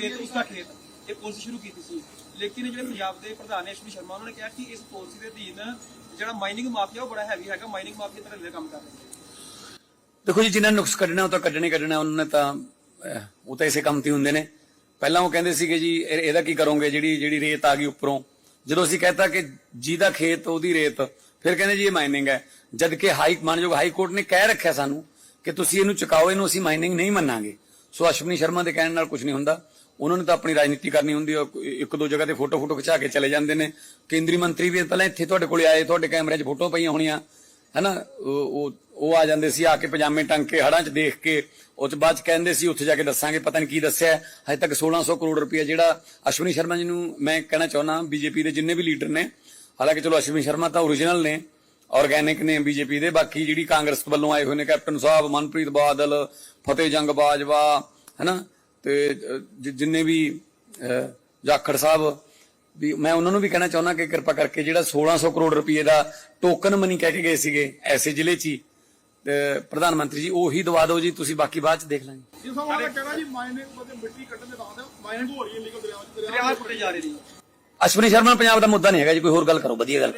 ਖੇਤ ਉਸਦਾ ਖੇਤ, ਇਹ ਪਾਲਿਸੀ ਸ਼ੁਰੂ ਕੀਤੀ ਸੀ। ਲੇਕਿਨ ਜਿਹੜੇ ਪੰਜਾਬ ਦੇ ਪ੍ਰਧਾਨ ਨੇ ਸ਼ਰਮਾ, ਉਹਨਾਂ ਨੇ ਕਿਹਾ ਕਿ ਇਸ ਪਾਲਿਸੀ ਦੇ ਅਧੀਨ ਜਿਹੜਾ ਮਾਈਨਿੰਗ ਮਾਫੀਆ ਉਹ ਬੜਾ ਹੈਵੀ ਹੈਗਾ। ਮਾਈਨਿੰਗ ਮਾਫੀਆ ਤਰ੍ਹਾਂ ਦੇ ਕੰਮ ਕਰ ਰਹੇ ਦੇਖੋ ਜੀ, ਜਿਨ੍ਹਾਂ ਨੁਕਸ ਕੱਢਣਾ, ਉਹ ਤਾਂ ਕੱਢਣੇ ਕੱਢਣਾ, ਉਹਨਾਂ ਨੇ ਤਾਂ ਉਹ ਤਾਂ ਇਸੇ ਕੰਮ ਤੇ ਹੁੰਦੇ ਨੇ। ਪਹਿਲਾਂ ਉਹ ਕਹਿੰਦੇ ਸੀਗੇ ਜੀ ਇਹਦਾ ਕੀ ਕਰੋਗੇ? ਜਿਹੜੀ ਜਿਹੜੀ ਰੇਤ ਆ ਗਈ ਉੱਪਰੋਂ। ਜਦੋਂ ਅਸੀਂ ਕਹਤਾ ਕਿ ਜਿਹਦਾ ਖੇਤ, ਉਹਦੀ ਰੇਤ, ਫਿਰ ਕਹਿੰਦੇ ਜੀ ਇਹ ਮਾਈਨਿੰਗ ਹੈ। ਜਦ ਕਿ ਹਾਈ, ਮਾਨਯੋਗ ਹਾਈ ਕੋਰਟ ਨੇ ਕਹਿ ਰੱਖਿਆ ਸਾਨੂੰ ਕਿ ਤੁਸੀਂ ਇਹਨੂੰ ਚੁਕਾਓ, ਇਹਨੂੰ ਅਸੀਂ ਮਾਈਨਿੰਗ ਨਹੀਂ ਮੰਨਾਂਗੇ। ਸੋ ਅਸ਼ਵਨੀ ਸ਼ਰਮਾ ਦੇ ਕਹਿਣ ਨਾਲ ਕੁਝ ਨਹੀਂ ਹੁੰਦਾ। ਉਹਨਾਂ ਨੂੰ ਤਾਂ ਆਪਣੀ ਰਾਜਨੀਤੀ ਕਰਨੀ ਹੁੰਦੀ ਹੈ ਇੱਕ ਦੋ ਜਗ੍ਹਾ ਤੇ ਫੋਟੋ ਫੋਟੋ ਖਿਚਾ ਕੇ ਚਲੇ ਜਾਂਦੇ ਨੇ। ਕੇਂਦਰੀ ਮੰਤਰੀ ਵੀ ਪਹਿਲਾਂ ਇੱਥੇ ਤੁਹਾਡੇ ਕੋਲੇ ਆਏ, ਤੁਹਾਡੇ ਕੈਮਰੇ 'ਚ ਫੋਟੋ ਪਈਆਂ ਹੋਣੀਆਂ। ਹੈਨਾ? ਉਹ ਉਹ- ਉਹ ਆ ਜਾਂਦੇ ਸੀ, ਆ ਕੇ ਪਜਾਮੇ ਟੰਗ ਕੇ ਹੜਾਂ 'ਚ ਦੇਖ ਕੇ। ਉਹ 'ਚ ਬਾਅਦ 'ਚ ਕਹਿੰਦੇ ਸੀ, ਉੱਥੇ ਜਾ ਕੇ ਦੱਸਾਂਗੇ, ਪਤਾ ਨਹੀਂ ਕੀ ਦੱਸਿਆ। ਹਜੇ ਤੱਕ 1600 ਕਰੋੜ ਰੁਪਏ ਜਿਹੜਾ ਅਸ਼ਵਨੀ ਸ਼ਰਮਾ ਜੀ ਨੂੰ ਮੈਂ ਕਹਿਣਾ ਚਾਹੁੰਦਾ, ਬੀਜੇਪੀ ਦੇ ਜਿੰਨੇ ਵੀ ਲੀਡਰ ਨੇ, ਹਾਲਾਂਕਿ ਚਲੋ ਅਸ਼ਵਨੀ ਸ਼ਰਮਾ ਤਾਂ ਓਰੀਜਨਲ ਨੇ ਆਰਗੈਨਿਕ ਨੇ ਬੀਜੇਪੀ ਦੇ। ਬਾਕੀ ਜਿਹੜੀ ਕਾਂਗਰਸ ਵੱਲੋਂ ਆਏ ਹੋਏ ਨੇ, ਕੈਪਟਨ ਸਾਹਿਬ, ਮਨਪ੍ਰੀਤ ਬਾਦਲ ਫਤਿਹ ਜੰਗ ਬਾਜਵਾ, ਹੈਨਾ? ਤੇ ਜਿੰਨੇ ਵੀ ਜਾਖੜ ਸਾਹਿਬ ਵੀ ਮੈਂ ਉਹਨਾਂ ਨੂੰ ਵੀ ਕਹਿਣਾ ਚਾਹੁੰਦਾ ਕਿ ਕਿਰਪਾ ਕਰਕੇ ਜਿਹੜਾ 1600 ਕਰੋੜ ਰੁਪਏ ਦਾ ਟੋਕਨ ਮਨੀ ਕਹਿ ਕੇ ਗਏ ਸੀਗੇ ਐਸੇ ਜ਼ਿਲ੍ਹੇ 'ਚ ਹੀ ਤੇ ਪ੍ਰਧਾਨ ਮੰਤਰੀ ਜੀ ਉਹੀ ਦਵਾ ਦਿਓ ਜੀ ਤੁਸੀਂ ਬਾਕੀ ਬਾਅਦ 'ਚ ਦੇਖ ਲਾਂਗੇ। ਜਿਸ ਤਰ੍ਹਾਂ ਉਹਦਾ ਕਹਿਣਾ ਜੀ ਮਾਈਨਿੰਗ ਮਤੇ ਮਿੱਟੀ ਕੱਢਣ ਦੇ ਨਾਂ ਤੇ ਮਾਈਨਿੰਗ ਹੋ ਰਹੀ ਹੈ ਲੀਗਲ ਦਰਿਆ ਵਿੱਚ ਦਰਿਆ ਪੁੱਟੇ ਜਾ ਰਹੇ ਨੇ ਅਸ਼ਵਨੀ ਸ਼ਰਮਾ ਪੰਜਾਬ ਦਾ ਮੁੱਦਾ ਨਹੀਂ ਹੈਗਾ ਜੀ ਕੋਈ ਹੋਰ ਗੱਲ ਕਰੋ ਵਧੀਆ ਗੱਲ।